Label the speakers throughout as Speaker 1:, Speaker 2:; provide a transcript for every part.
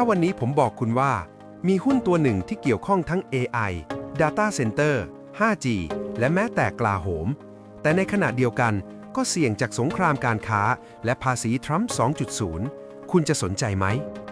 Speaker 1: าวันนี้ผมบอกคุณว่า มีหุ้นตัวหนึ่งที่เกี่ยวข้องทั้ง AI Data Center 5G และแม้แต่กลาโหม แต่ในขณะเดียวกันก็เสี่ยงจากสงครามการค้า และภาษีทรัมป์ 2.0 คุณจะสนใจไหม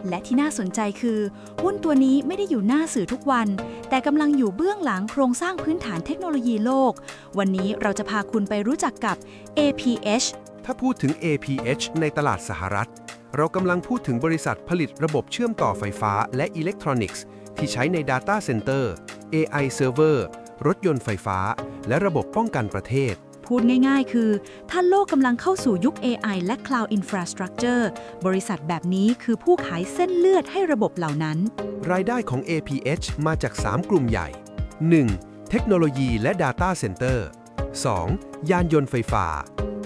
Speaker 2: และที่น่าสนใจคือ หุ้นตัวนี้ไม่ได้อยู่หน้าสื่อทุกวัน แต่กำลังอยู่เบื้องหลังโครงสร้างพื้นฐานเทคโนโลยีโลก วันนี้เราจะพาคุณไปรู้จักกับ APH
Speaker 1: ถ้าพูดถึง APH ในตลาดสหรัฐ เรากำลังพูดถึงบริษัทผลิตระบบเชื่อมต่อไฟฟ้าและอิเล็กทรอนิกส์ ที่ใช้ใน Data Center AI Server รถยนต์ไฟฟ้า และระบบป้องกันประเทศ
Speaker 2: พูดง่ายๆ คือ ถ้าโลกกำลังเข้าสู่ยุค AI และ Cloud Infrastructure บริษัทแบบนี้คือผู้ขายเส้นเลือดให้ระบบเหล่านั้น
Speaker 1: รายได้ของ APH มาจาก 3 กลุ่มใหญ่ 1. เทคโนโลยีและ Data Center 2. ยานยนต์ไฟฟ้า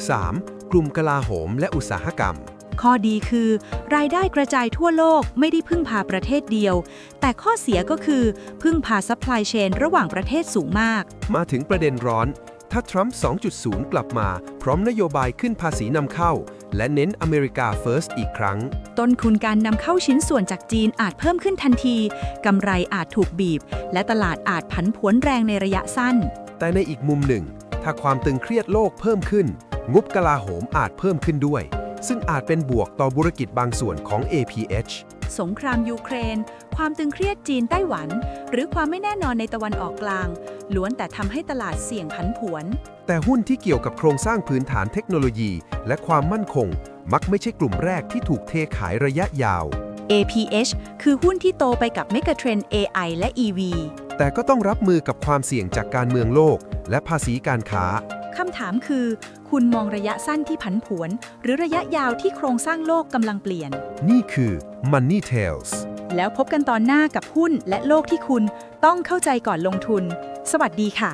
Speaker 1: 3. กลุ่มกลาโหมและอุตสาหกรรม
Speaker 2: ข้อดีคือ รายได้กระจายทั่วโลกไม่ได้พึ่งพาประเทศเดียว แต่ข้อเสียก็คือพึ่งพาซัพพลายเชนระหว่างประเทศสูงมาก
Speaker 1: มาถึงประเด็นร้อน ถ้าทรัมป์ 2.0 กลับมา พร้อมนโยบายขึ้นภาษีนำเข้า และเน้นอเมริกา First อีกครั้ง
Speaker 2: ต้นทุนการนำเข้าชิ้นส่วนจากจีนอาจเพิ่มขึ้นทันทีกำไรอาจถูกบีบ และตลาดอาจผันผวนแรงในระยะสั้น
Speaker 1: แต่ในอีกมุมหนึ่ง ถ้าความตึงเครียดโลกเพิ่มขึ้น งบกลาโหมอาจเพิ่มขึ้นด้วย ซึ่งอาจเป็นบวกต่อธุรกิจบางส่วนของ APH
Speaker 2: สงครามยูเครน ความตึงเครียดจีนไต้หวัน หรือความไม่แน่นอนในตะวันออกกลาง ล้วนแต่ทำให้ตลาดเสี่ยงผันผวน
Speaker 1: แต่หุ้นที่เกี่ยวกับโครงสร้างพื้นฐานเทคโนโลยี และความมั่นคง มักไม่ใช่กลุ่มแรกที่ถูกเทขายระยะยาว
Speaker 2: APH คือหุ้นที่โตไปกับเมกะเทรน AI และ EV
Speaker 1: แต่ก็ต้องรับมือกับความเสี่ยงจากการเมืองโลก และภาษีการค้า
Speaker 2: คำถามคือ คุณมองระยะสั้นที่ผันผวน หรือระยะยาวที่โครงสร้างโลกกำลังเปลี่ยน
Speaker 1: นี่คือ Money Tales
Speaker 2: แล้วพบกันตอนหน้ากับหุ้นและโลกที่คุณต้องเข้าใจก่อนลงทุน สวัสดีค่ะ